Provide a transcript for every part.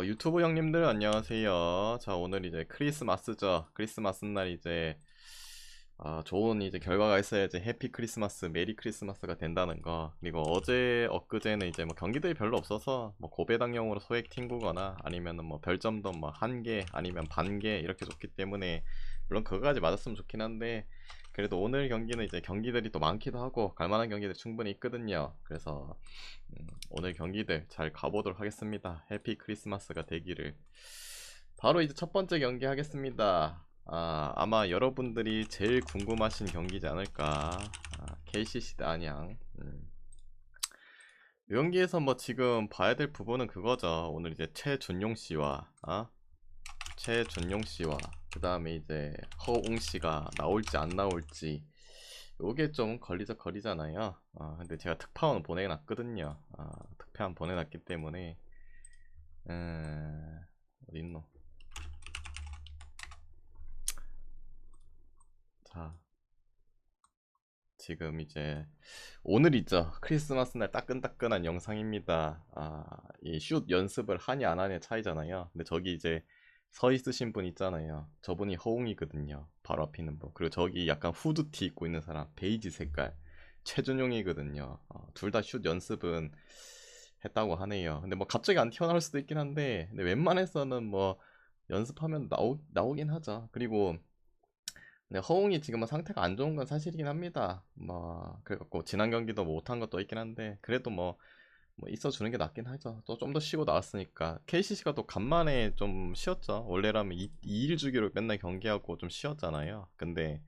어, 유튜브 형님들 안녕하세요. 자, 오늘 이제 크리스마스죠. 크리스마스 날 이제 아, 좋은 이제 결과가 있어야지 해피 크리스마스, 메리 크리스마스가 된다는 거. 그리고 어제 엊그제는 이제 뭐 경기들이 별로 없어서 뭐 고배당용으로 소액 튕구거나 아니면은 뭐 별점도 뭐 한 개 아니면 반 개 이렇게 줬기 때문에 물론 그거까지 맞았으면 좋긴 한데 그래도 오늘 경기는 이제 경기들이 또 많기도 하고 갈만한 경기들 충분히 있거든요. 그래서 음, 오늘 경기들 잘 가보도록 하겠습니다. 해피 크리스마스가 되기를. 바로 이제 첫 번째 경기 하겠습니다. 아, 아마 여러분들이 제일 궁금하신 경기지 않을까. 아, KCC 대 안양. 음. 이 경기에서 뭐 지금 봐야 될 부분은 그거죠. 오늘 이제 최준용 씨와 아? 최준용 씨와 그 다음에 이제 허웅 씨가 나올지 안 나올지 요게 좀 걸리적 거리잖아요. 아, 근데 제가 특파원 보내놨거든요. 아, 특파원 보내놨기 때문에 음, 어딨노? 자, 지금 이제 오늘이죠. 크리스마스 날 따끈따끈한 영상입니다. 아, 이 슛 연습을 하냐 안 하냐 차이잖아요. 근데 저기 이제 서 있으신 분 있잖아요. 저분이 허웅이거든요. 바로 앞에 있는 분. 그리고 저기 약간 후드티 입고 있는 사람, 베이지 색깔. 최준용이거든요. 어, 둘다 슛 연습은 했다고 하네요. 근데 뭐 갑자기 안 튀어나올 수도 있긴 한데, 근데 웬만해서는 뭐 연습하면 나오, 나오긴 하죠. 그리고 근데 허웅이 지금은 상태가 안 좋은 건 사실이긴 합니다. 뭐 그래갖고 지난 경기도 뭐 못한 것도 있긴 한데 그래도 뭐, 뭐 있어주는 게 낫긴 하죠. 또 좀 더 쉬고 나왔으니까 KCC가 또 간만에 좀 쉬었죠. 원래라면 2, 2일 주기로 맨날 경기하고 좀 쉬었잖아요. 근데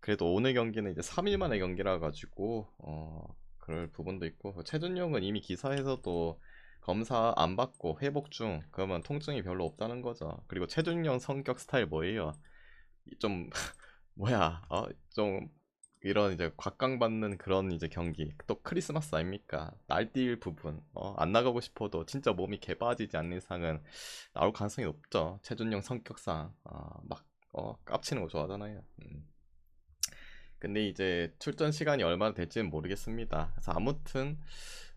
그래도 오늘 경기는 이제 3일 만에 경기라 가지고 어 그럴 부분도 있고 최준용은 이미 기사에서도 검사 안 받고 회복 중 그러면 통증이 별로 없다는 거죠. 그리고 최준용 성격 스타일 뭐예요? 좀 뭐야 어, 좀 이런 이제 곽강받는 그런 이제 경기 또 크리스마스 아닙니까? 날뛸 부분. 어, 안 나가고 싶어도 진짜 몸이 개빠지지 않는 이상은 나올 가능성이 높죠. 최준용 성격상. 어, 막 어, 깝치는 거 좋아하잖아요. 음. 근데 이제 출전 시간이 얼마나 될지는 모르겠습니다. 그래서 아무튼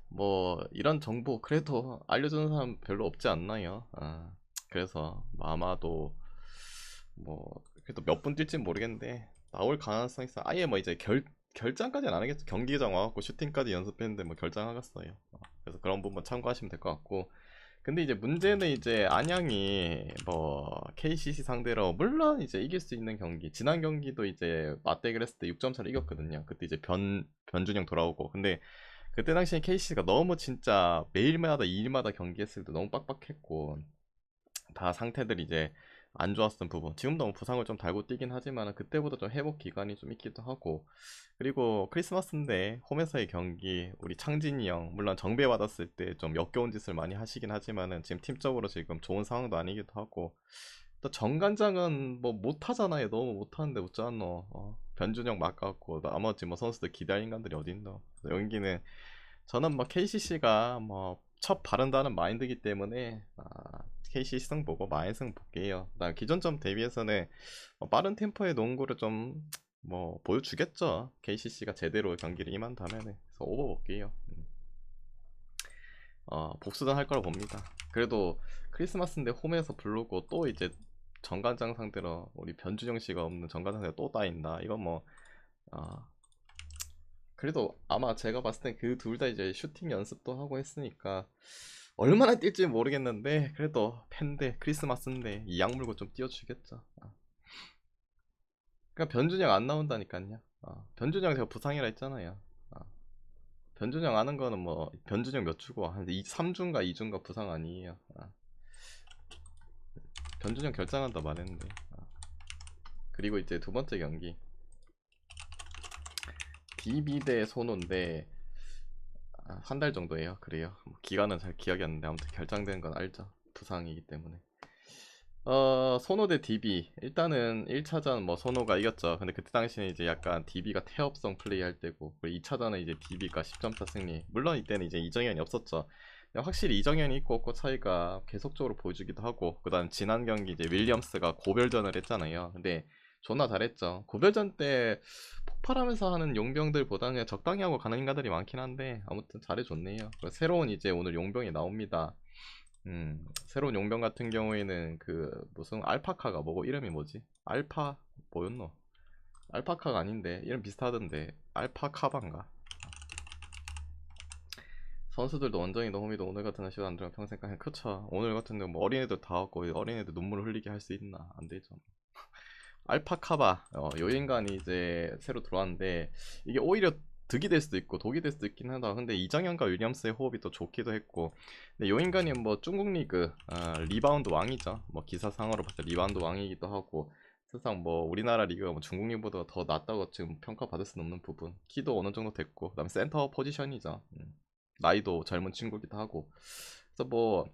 뭐 이런 정보 그래도 알려주는 사람 별로 없지 않나요? 아, 그래서 뭐 아마도 뭐 그래도 몇 분 뛸지 모르겠는데 나올 가능성이 있어. 아예 뭐 이제 결 결장까지는 안 하겠죠. 경기장 와갖고 슈팅까지 연습했는데 뭐 결장하겠어요. 어, 그래서 그런 부분 참고하시면 될 것 같고. 근데 이제 문제는 이제 안양이 뭐 KCC 상대로 물론 이제 이길 수 있는 경기 지난 경기도 이제 맞대결 했을 때 6점 차로 이겼거든요. 그때 이제 변 변준영 돌아오고 근데 그때 당시에 KCC가 너무 진짜 매일마다 일마다 경기했을 때 너무 빡빡했고 다 상태들이 이제 안 좋았던 부분. 지금도 뭐 부상을 좀 달고 뛰긴 하지만 그때보다 좀 회복 기간이 좀 있기도 하고. 그리고 크리스마스인데 홈에서의 경기 우리 창진이 형 물론 정배 받았을 때 좀 역겨운 짓을 많이 하시긴 하지만은 지금 팀적으로 지금 좋은 상황도 아니기도 하고. 또 정관장은 뭐 못하잖아요. 너무 못하는데 어쩌노. 어, 변준영 막았고 나머지 뭐 선수들 기대할 인간들이 어딨노. 여기는 저는 뭐 KCC가 뭐 첫 바른다는 마인드기 때문에 아, KC 시승 보고 마인승 볼게요. 나 기존점 대비해서는 뭐 빠른 템포의 농구를 좀 뭐 보여주겠죠. KCC가 제대로 경기를 임한다면 그래서 오버 볼게요. 음. 어, 복수전 할 거라 봅니다. 그래도 크리스마스인데 홈에서 부르고 또 이제 정관장 상대로 우리 변준영 씨가 없는 정관장 상대로 또 따인다. 이건 뭐 어, 그래도 아마 제가 봤을 땐 그 둘 다 이제 슈팅 연습도 하고 했으니까 얼마나 뛸지 모르겠는데 그래도 팬데 크리스마스인데 이 약물고 좀 띄워주겠죠 어. 그러니까 변준영 안 나온다니까요 어. 변준영 제가 부상이라 했잖아요 어. 변준영 아는 거는 뭐 변준영 몇 주고 한 2, 3주인가 2주인가 부상 아니에요 어. 변준영 결장한다 말했는데 어. 그리고 이제 두 번째 경기 DB 대 손호인데 아, 한달 정도예요. 그래요. 뭐 기간은 잘 기억이 안 나는데 아무튼 결정된 건 알죠. 부상이기 때문에. 어, 선호 대 DB. 일단은 1차전 뭐 선호가 이겼죠. 근데 그때 당시에 이제 약간 DB가 태업성 플레이 할 때고, 그리고 2차전은 이제 DB가 10점차 승리. 물론 이때는 이제 이정현이 없었죠. 확실히 이정현이 있고 없고 차이가 계속적으로 보여주기도 하고, 그 다음 지난 경기 이제 윌리엄스가 고별전을 했잖아요. 근데 존나 잘했죠. 고별전 때 폭발하면서 하는 용병들보다는 그냥 적당히 하고 가는 인간들이 많긴 한데 아무튼 잘해줬네요. 새로운 이제 오늘 용병이 나옵니다. 음, 새로운 용병 같은 경우에는 그 무슨 알파카가 뭐고 이름이 뭐지? 알파 뭐였노? 알파카가 아닌데 이름 비슷하던데 알파카반가? 선수들도 원정이도 홈이도 오늘 같은 날 시간 안 들으면 평생 그냥 그쵸 오늘 같은 경우 뭐 어린애들 다 왔고 어린애들 눈물을 흘리게 할 수 있나 안 되죠 알파카바. 어, 요 인간이 이제 새로 들어왔는데 이게 오히려 득이 될 수도 있고 독이 될 수도 있긴 하다. 근데 이정현과 윌리엄스의 호흡이 또 좋기도 했고. 근데 요 인간이 뭐 중국 리그 아, 리바운드 왕이죠. 뭐 기사상으로 봤을 때 리바운드 왕이기도 하고 사실상 뭐 우리나라 리그가 뭐 중국 리그보다 더 낫다고 지금 평가받을 수는 없는 부분. 키도 어느 정도 됐고 그 다음 센터 포지션이죠. 음. 나이도 젊은 친구기도 하고. 그래서 뭐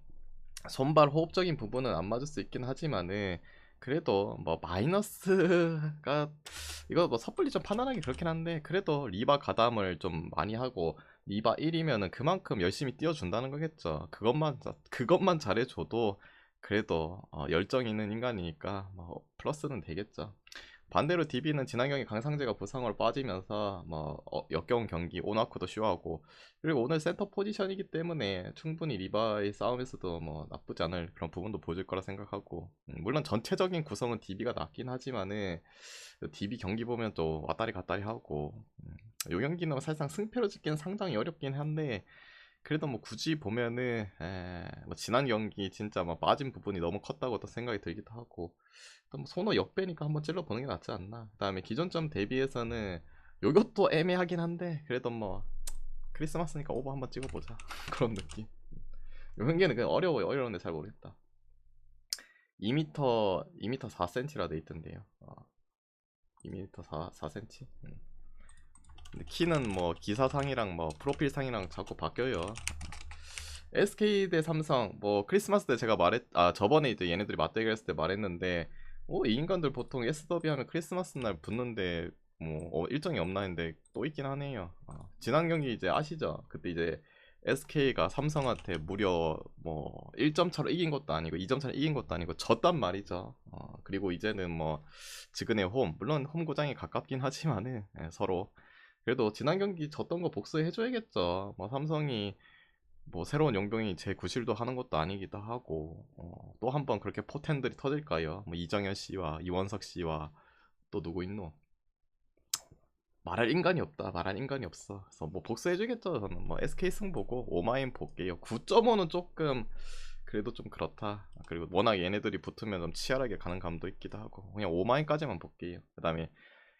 손발 호흡적인 부분은 안 맞을 수 있긴 하지만은 그래도 뭐 마이너스가 이거 뭐 섣불리 좀 판단하기 그렇긴 한데 그래도 리바 가담을 좀 많이 하고 리바 1이면은 그만큼 열심히 뛰어준다는 거겠죠. 그것만 그것만 잘해줘도 그래도 어, 열정 있는 인간이니까 뭐 플러스는 되겠죠 반대로 DB는 지난경기 강상재가 부상으로 빠지면서 뭐 어, 역겨운 경기 오나쿠도 쉬어하고 그리고 오늘 센터 포지션이기 때문에 충분히 리바의 싸움에서도 뭐 나쁘지 않을 그런 부분도 보여줄 거라 생각하고 음, 물론 전체적인 구성은 DB가 낫긴 하지만은 DB 경기 보면 또 왔다리 갔다리 하고 음, 요 경기는 사실상 승패로 짓기는 상당히 어렵긴 한데 그래도 뭐 굳이 보면은 에, 뭐 지난 경기 진짜 막 빠진 부분이 너무 컸다고 또 생각이 들기도 하고 또뭐 손호 역배니까 한번 찔러 보는 게 낫지 않나. 그다음에 기존점 대비해서는 요것도 애매하긴 한데 그래도 뭐 크리스마스니까 오버 한번 찍어보자 그런 느낌. 요 현계는 그냥 어려워요. 어려운데 잘 모르겠다. 2m 2m 4cm라 돼 있던데요. 어. 2m 4 4cm. 음. 키는 뭐 기사상이랑 뭐 프로필상이랑 자꾸 바뀌어요. SK 대 삼성 뭐 크리스마스 때 제가 말했 아 저번에 이제 얘네들이 맞대결 했을 때 말했는데 어이 인간들 보통 S 더비 하면 크리스마스 날 붙는데 뭐 어, 일정이 없나 했는데 또 있긴 하네요. 아, 지난 경기 이제 아시죠? 그때 이제 SK가 삼성한테 무려 뭐 1점 차로 이긴 것도 아니고 2점 차로 이긴 것도 아니고 졌단 말이죠. 어, 그리고 이제는 뭐 지근의 홈 물론 홈 구장이 가깝긴 하지만은 예, 서로 그래도 지난 경기 졌던 거 복수해줘야겠죠. 뭐 삼성이 뭐 새로운 용병이 제 구실도 하는 것도 아니기도 하고 어, 또 한 번 그렇게 포텐들이 터질까요? 뭐 이정현 씨와 이원석 씨와 또 누구 있노? 말할 인간이 없다. 말할 인간이 없어. 그래서 뭐 복수해주겠죠. 저는 뭐 SK 승 보고 오마인 볼게요. 9.5는 조금 그래도 좀 그렇다. 그리고 워낙 얘네들이 붙으면 좀 치열하게 가는 감도 있기도 하고 그냥 오마인까지만 볼게요. 그 다음에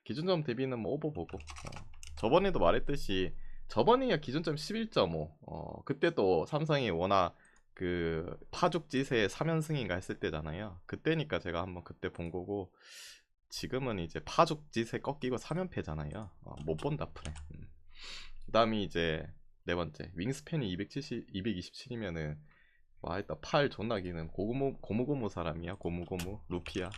기준점 대비는 뭐 오버 보고 어. 저번에도 말했듯이 저번이야 기준점 11.5 어, 그때 또 삼성이 워낙 그 파죽지세 3연승인가 했을 때잖아요. 그때니까 제가 한번 그때 본 거고 지금은 이제 파죽지세 꺾이고 3연패잖아요. 어, 못 본다 프레. 음. 그 다음이 이제 네 번째. 윙스팬이 270, 227이면은 와 일단 팔 존나 기는 고무 고무 고무고무 사람이야. 고무고무. 루피야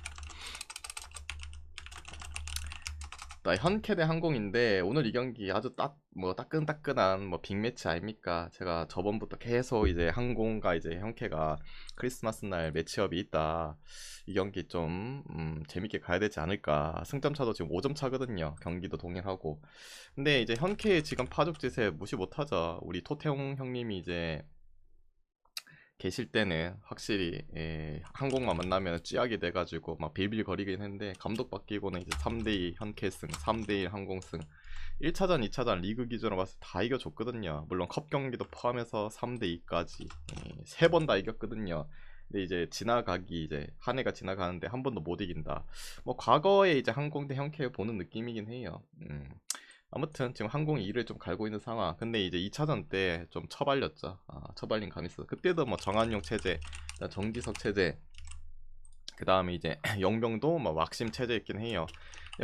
나 현캐대 항공인데 오늘 이 경기 아주 딱 뭐 따끈따끈한 뭐 빅매치 아닙니까? 제가 저번부터 계속 이제 항공과 이제 현캐가 크리스마스 날 매치업이 있다. 이 경기 좀 음, 재밌게 가야 되지 않을까. 승점 차도 지금 5점 차거든요. 경기도 동일하고. 근데 이제 현캐 지금 파죽짓에 무시 못하죠. 우리 토태용 형님이 이제 계실 때는 확실히 예, 항공만 만나면 쥐약이 돼가지고 막 빌빌거리긴 했는데 감독 바뀌고는 이제 3대2 현캐승 3대1 항공승 1차전 2차전 리그 기준으로 봤을 때 다 이겨줬거든요. 물론 컵 경기도 포함해서 3대2까지 예, 세번 다 이겼거든요. 근데 이제 지나가기 이제 한 해가 지나가는데 한 번도 못 이긴다. 뭐 과거에 이제 항공 대 현캐 보는 느낌이긴 해요. 음. 아무튼 지금 항공이 이를 좀 갈고 있는 상황. 근데 이제 2차전 때 좀 처발렸죠. 아, 처발린 감이 있어 그때도 뭐 정한용 체제 정지석 체제 그 다음에 이제 영병도 뭐 막심 체제 있긴 해요.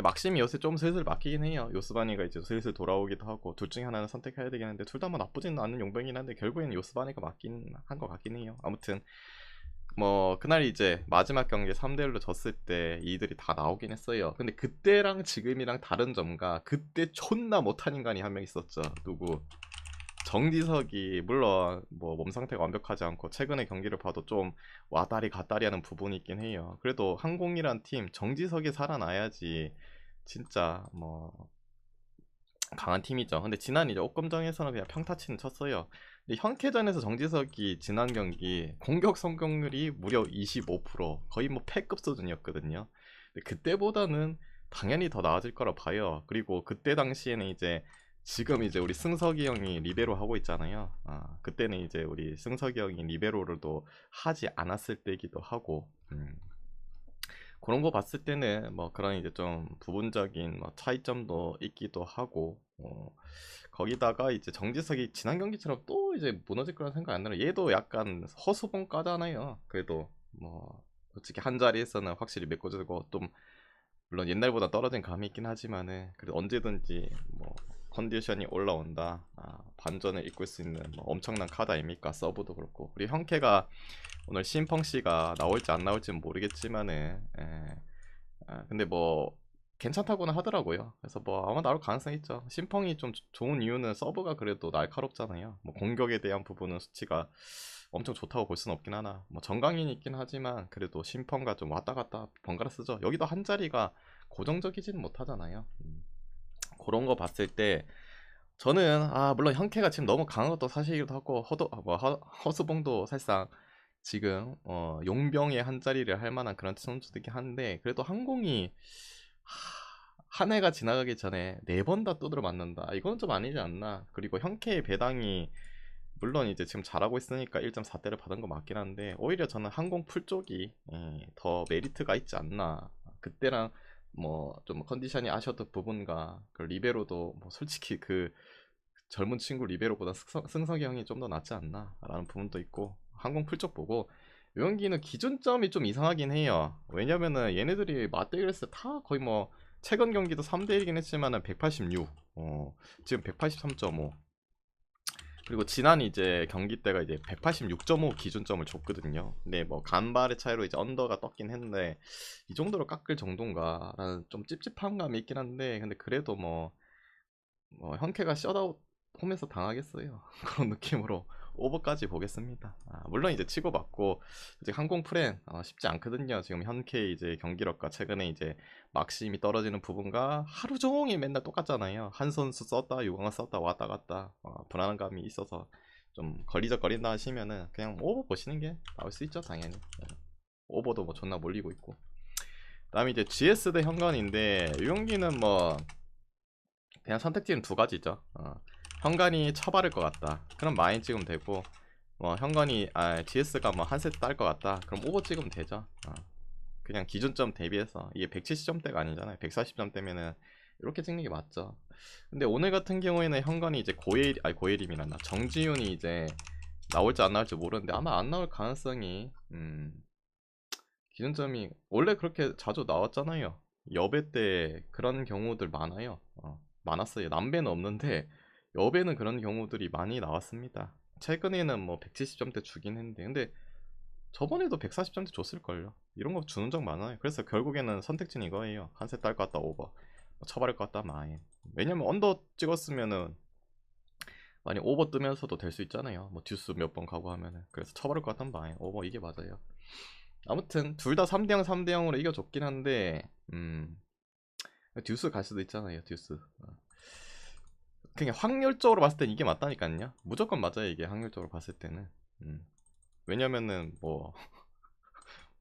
막심이 요새 좀 슬슬 막히긴 해요. 요스바니가 이제 슬슬 돌아오기도 하고 둘 중에 하나는 선택해야 되긴 한데 둘 다 뭐 나쁘지는 않은 용병이긴 한데 결국에는 요스바니가 맞긴 한 것 같긴 해요. 아무튼 뭐 그날 이제 마지막 경기 3대1로 졌을 때 이들이 다 나오긴 했어요. 근데 그때랑 지금이랑 다른 점과 그때 존나 못한 인간이 한 명 있었죠. 누구? 정지석이 물론 뭐 몸 상태가 완벽하지 않고 최근의 경기를 봐도 좀 와다리 갔다리 하는 부분이 있긴 해요. 그래도 항공이란 팀 정지석이 살아나야지 진짜 뭐 강한 팀이죠. 근데 지난 이제 옥금정에서는 그냥 평타치는 쳤어요 현캐전에서 정지석이 지난 경기 공격 성공률이 무려 25% 거의 뭐 패급 수준이었거든요. 그때보다는 당연히 더 나아질 거라 봐요. 그리고 그때 당시에는 이제 지금 이제 우리 승석이 형이 리베로 하고 있잖아요. 아, 그때는 이제 우리 승석이 형이 리베로를도 하지 않았을 때이기도 하고 음. 그런 거 봤을 때는 뭐 그런 이제 좀 부분적인 뭐 차이점도 있기도 하고 어, 거기다가 이제 정지석이 지난 경기처럼 또 이제 무너질 거란 생각 안 나요. 얘도 약간 허수봉 까잖아요. 그래도 뭐 솔직히 한 자리에서는 확실히 메꿔주고 좀 물론 옛날보다 떨어진 감이 있긴 하지만은 그래도 언제든지 뭐 컨디션이 올라온다 아, 반전을 이끌 수 있는 뭐 엄청난 카드 아닙니까 서브도 그렇고 그리고 형캐가 오늘 심펑 씨가 나올지 안 나올지는 모르겠지만은 예. 아, 근데 뭐 괜찮다고는 하더라고요. 그래서 뭐 아마 나올 가능성 있죠. 심펑이 좀 조- 좋은 이유는 서브가 그래도 날카롭잖아요. 뭐 공격에 대한 부분은 수치가 엄청 좋다고 볼 수는 없긴 하나. 뭐 정강인이 있긴 하지만 그래도 심펑과 좀 왔다 갔다 번갈아 쓰죠. 여기도 한 자리가 고정적이지는 못하잖아요. 음. 그런 거 봤을 때 저는 아 물론 형캐가 지금 너무 강한 것도 사실이기도 하고 허도 아, 뭐 허, 허수봉도 사실상 지금 어, 용병의 한 자리를 할 만한 그런 선수들이긴 한데 그래도 항공이 하, 한 해가 지나가기 전에 네 번 다 두드려 맞는다. 이건 좀 아니지 않나. 그리고 형캐의 배당이 물론 이제 지금 잘하고 있으니까 1.4대를 받은 거 맞긴 한데 오히려 저는 항공 풀 쪽이 예, 더 메리트가 있지 않나. 그때랑 뭐 좀 컨디션이 아쉬웠던 부분과 그 리베로도 뭐 솔직히 그 젊은 친구 리베로보다 승석, 승석이 형이 좀 더 낫지 않나라는 부분도 있고 항공 풀쪽 보고 요연기는 기준점이 좀 이상하긴 해요. 왜냐면은 얘네들이 맞대결 했을 때 다 거의 뭐 최근 경기도 3대1이긴 했지만은 186, 어, 지금 183.5. 그리고 지난 이제 경기 때가 이제 186.5 기준점을 줬거든요. 근데 뭐 간발의 차이로 이제 언더가 떴긴 했는데 이 정도로 깎을 정도인가라는 좀 찝찝한 감이 있긴 한데 근데 그래도 뭐, 뭐 형캐가 셧아웃 홈에서 당하겠어요. 그런 느낌으로 오버까지 보겠습니다. 아, 물론 이제 치고받고 이제 항공 프렌 어, 쉽지 않거든요. 지금 현케 이제 경기력과 최근에 이제 막심이 떨어지는 부분과 하루 종일 맨날 똑같잖아요. 한 선수 썼다 유광을 썼다 왔다 갔다 어, 불안한 감이 있어서 좀 걸리적거린다 하시면은 그냥 오버 보시는 게 나올 수 있죠 당연히. 네. 오버도 뭐 존나 몰리고 있고. 그다음에 이제 GS 대 현관인데 유용기는 뭐 그냥 선택지는 두 가지죠. 어. 현관이 처바를 것 같다. 그럼 마인 찍으면 되고 뭐 현관이 아 GS가 뭐 한 세트 딸 것 같다. 그럼 오버 찍으면 되죠. 어. 그냥 기준점 대비해서 이게 170점대가 아니잖아요. 140점대면은 이렇게 찍는 게 맞죠. 근데 오늘 같은 경우에는 현관이 이제 고일 아니 고일임이란다. 정지훈이 이제 나올지 안 나올지 모르는데 아마 안 나올 가능성이 음 기준점이 원래 그렇게 자주 나왔잖아요. 여배 때 그런 경우들 많아요. 어, 많았어요. 남배는 없는데 여배는 그런 경우들이 많이 나왔습니다. 최근에는 뭐 170점대 주긴 했는데 근데 저번에도 140점대 줬을걸요. 이런 거 주는 적 많아요. 그래서 결국에는 선택지는 이거예요. 한세딸것 같다 오버. 뭐 처벌할 것 같다 마인. 왜냐면 언더 찍었으면은 많이 오버 뜨면서도 될 수 있잖아요. 뭐 듀스 몇 번 가고 하면은. 그래서 처벌할 것 같다면 마인. 오버 이게 맞아요. 아무튼 둘 다 3대 0 3대 0으로 이겨줬긴 한데 음 듀스 갈 수도 있잖아요. 듀스. 어. 그냥 확률적으로 봤을 땐 이게 맞다니까요. 무조건 맞아요 이게 확률적으로 봤을 때는. 음. 왜냐면은 뭐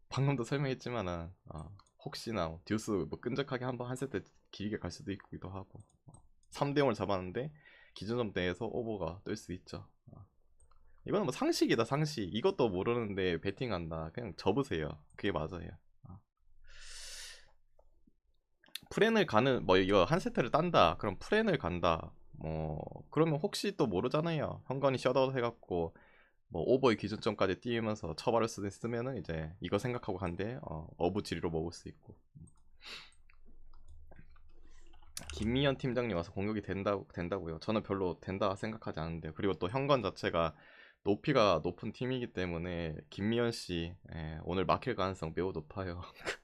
방금도 설명했지만은 어, 혹시나 뭐 듀스 뭐 끈적하게 한번 한 세트 길게 갈 수도 있기도 하고 어, 3대 0을 잡았는데 기준점 내에서 오버가 뜰 수 있죠. 어. 이거는 뭐 상식이다 상식. 이것도 모르는데 베팅한다. 그냥 접으세요. 그게 맞아요. 어. 프렌을 가는 뭐 이거 한 세트를 딴다. 그럼 프렌을 간다. 뭐 그러면 혹시 또 모르잖아요. 현관이 셧아웃 해갖고 뭐 오버의 기준점까지 띄우면서 수도 있으면은 이제 이거 생각하고 간데 어, 어부지리로 먹을 수 있고 김미연 팀장님 와서 공격이 된다 된다고요. 저는 별로 된다 생각하지 않는데 그리고 또 현관 자체가 높이가 높은 팀이기 때문에 김미연 씨 예, 오늘 막힐 가능성 매우 높아요.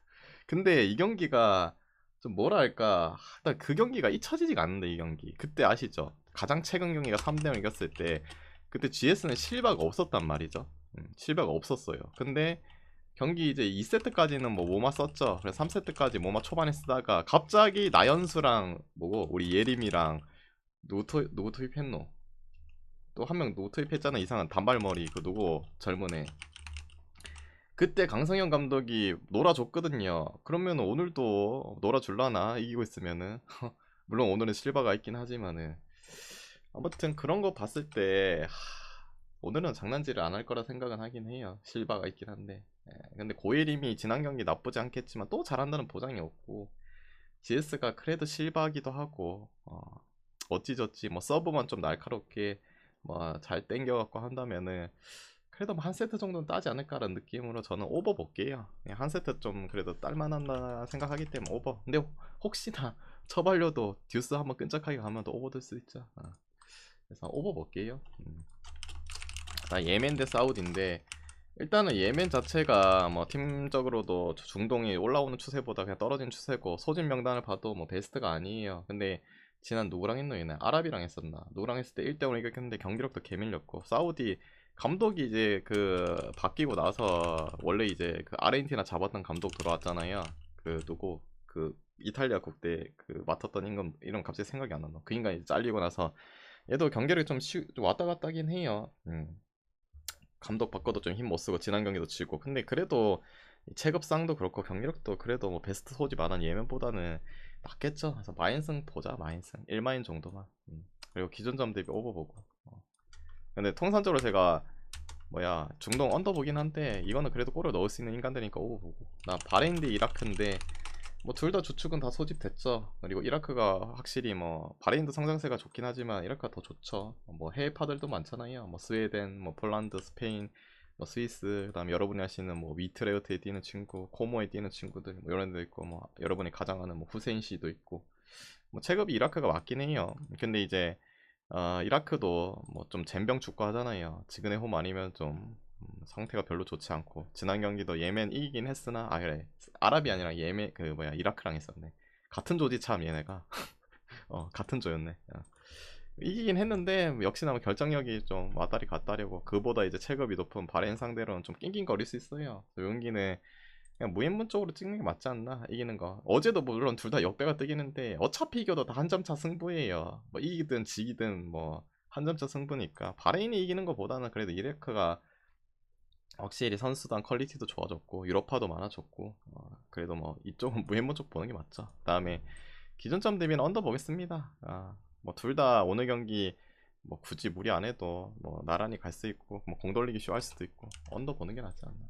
근데 이 경기가 좀 뭐랄까 일단 그 경기가 잊혀지지가 않는데 이 경기 그때 아시죠? 가장 최근 경기가 3대0 이겼을 때 그때 GS는 실바가 없었단 말이죠. 음, 실바가 없었어요. 근데 경기 이제 2세트까지는 뭐 모마 썼죠. 그래서 3세트까지 모마 초반에 쓰다가 갑자기 나연수랑 뭐고 우리 예림이랑 누구, 토, 누구 투입했노? 또 한 명 노트입했잖아 이상한 단발머리 그 누구 젊은 애 그때 강성현 감독이 놀아줬거든요. 그러면 오늘도 놀아줄라나? 이기고 있으면은? 물론 오늘은 실바가 있긴 하지만은. 아무튼 그런 거 봤을 때 하, 오늘은 장난질을 안 할 거라 생각은 하긴 해요. 실바가 있긴 한데. 예, 근데 고예림이 지난 경기 나쁘지 않겠지만 또 잘한다는 보장이 없고 GS가 그래도 실바기도 하고 어, 어찌저찌 뭐 서브만 좀 날카롭게 뭐 잘 땡겨갖고 한다면은 그래도 뭐 한 세트 정도는 따지 않을까라는 느낌으로 저는 오버 볼게요. 그냥 한 세트 좀 그래도 딸만한다 생각하기 때문에 오버. 근데 혹시나 처발려도 듀스 한번 끈적하게 가면 또 오버 될 수 있죠. 어. 그래서 오버 볼게요. 음. 나 예멘 대 사우디인데 일단은 예멘 자체가 뭐 팀적으로도 중동이 올라오는 추세보다 그냥 떨어진 추세고 소집 명단을 봐도 뭐 베스트가 아니에요. 근데 지난 누구랑 했노 얘네 아랍이랑 했었나 누구랑 했을 때 1대5 이겼는데 경기력도 개밀렸고 사우디 감독이 이제 그 바뀌고 나서 원래 이제 그 아르헨티나 잡았던 감독 들어왔잖아요 그 누구 그 이탈리아 국대 그 맡았던 인간 이름 갑자기 생각이 안 나나 그 인간이 잘리고 나서 얘도 경기력이 좀, 쉬, 좀 왔다 갔다 하긴 해요 음. 감독 바꿔도 좀 힘 못 쓰고 지난 경기도 지고 근데 그래도 이 체급상도 그렇고 경기력도 그래도 뭐 베스트 소집 안한 예면보다는 낫겠죠. 그래서 마인승 보자 마인승 1마인 정도만. 음. 그리고 기존점 대비 오버 보고. 어. 근데 통산적으로 제가 뭐야 중동 언더 보긴 한데 이거는 그래도 골을 넣을 수 있는 인간들이니까 오버 보고. 나 바레인 대 이라크인데 뭐 둘 다 주축은 다 소집됐죠. 그리고 이라크가 확실히 뭐 바레인도 성장세가 좋긴 하지만 이라크가 더 좋죠. 뭐 해외파들도 많잖아요. 뭐 스웨덴, 뭐 폴란드, 스페인, 뭐 스위스, 그다음 여러분이 아시는 뭐 위트레우트에 뛰는 친구, 코모에 뛰는 친구들 뭐 이런 데도 있고 뭐 여러분이 가장 아는 뭐 후세인 씨도 있고 뭐 체급이 이라크가 맞긴 해요. 근데 이제 어, 이라크도 뭐좀 젬병 축구 하잖아요. 지근의 홈 아니면 좀 음, 상태가 별로 좋지 않고 지난 경기도 예멘 이기긴 했으나 아 그래 아랍이 아니라 예멘 그 뭐야 이라크랑 했었네. 같은 조지 참 얘네가 어 같은 조였네. 어. 이기긴 했는데 뭐 역시나 뭐 결정력이 좀 왔다리 갔다리고 그보다 이제 체급이 높은 바렌 상대로는 좀 낑낑거릴 수 있어요. 용기는 그냥 무인문적으로 찍는 게 맞지 않나 이기는 거. 어제도 물론 둘 다 역배가 뜨기는데 어차피 이겨도 다 한 점차 승부예요. 뭐 이기든 지기든 뭐 한 점차 승부니까 바레인이 이기는 것보다는 그래도 이레크가 확실히 선수단 퀄리티도 좋아졌고 유럽파도 많아졌고 어, 그래도 뭐 이쪽은 무인문 쪽 보는 게 맞죠. 그 다음에 기존점 대비는 언더 보겠습니다. 아, 뭐둘 다 오늘 경기 뭐 굳이 무리 안 해도 뭐 나란히 갈 수 있고 뭐 공 돌리기 쇼할 수도 있고 언더 보는 게 낫지 않나.